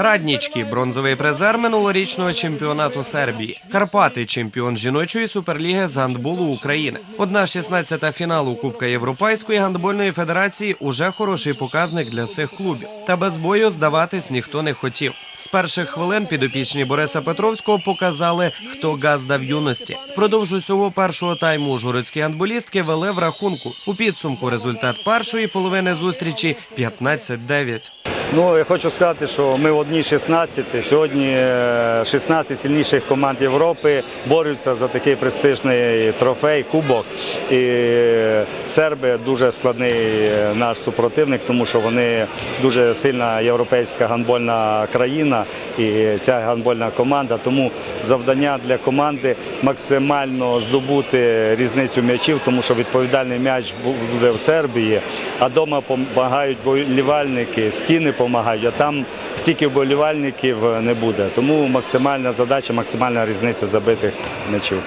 Раднічки бронзовий призер минулорічного чемпіонату Сербії. Карпати чемпіон жіночої суперліги з гандболу України. Одна 16-та фіналу Кубка Європейської гандбольної федерації уже хороший показник для цих клубів. Та без бою здаватись ніхто не хотів. З перших хвилин підопічні Бориса Петровського показали, хто газ дав юності. Впродовж усього першого тайму ужгородські гандболістки вели в рахунку. У підсумку результат першої половини зустрічі 15-9. Ну, я хочу сказати, що ми в одній 16. Сьогодні е, 16 сильніших команд Європи борються за такий престижний трофей, кубок. І е, серби дуже складний е, наш супротивник, тому що вони дуже сильна європейська гандбольна країна і ця гандбольна команда. Тому завдання для команди максимально здобути різницю м'ячів, тому що відповідальний м'яч буде в Сербії, а вдома допомагають болівальники, стіни допомагають, а там стільки вболівальників не буде. Тому максимальна задача, максимальна різниця забитих м'ячів.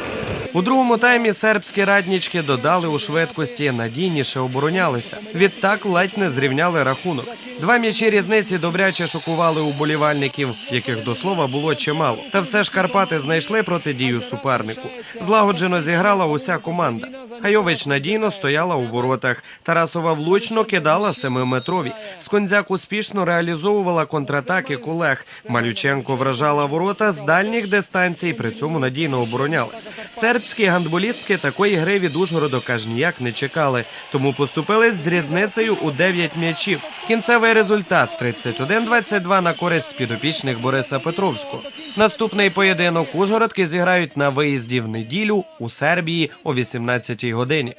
У другому таймі сербські раднічки додали у швидкості, надійніше оборонялися. Відтак ледь не зрівняли рахунок. Два м'ячі різниці добряче шокували уболівальників, яких до слова було чимало. Та все ж Карпати знайшли протидію супернику. Злагоджено зіграла уся команда. Гайович надійно стояла у воротах. Тарасова влучно кидала семиметрові. Сконзяк успішно реалізовувала контратаки колег. Малюченко вражала ворота з дальніх дистанцій, при цьому надійно оборонялась. Сербські гандболістки такої гри від Ужгороду аж ніяк не чекали, тому поступились з різницею у 9 м'ячів. Кінцевий результат 31-22 на користь підопічних Бориса Петровського. Наступний поєдинок Ужгородки зіграють на виїзді в неділю у Сербії о 18-й годині.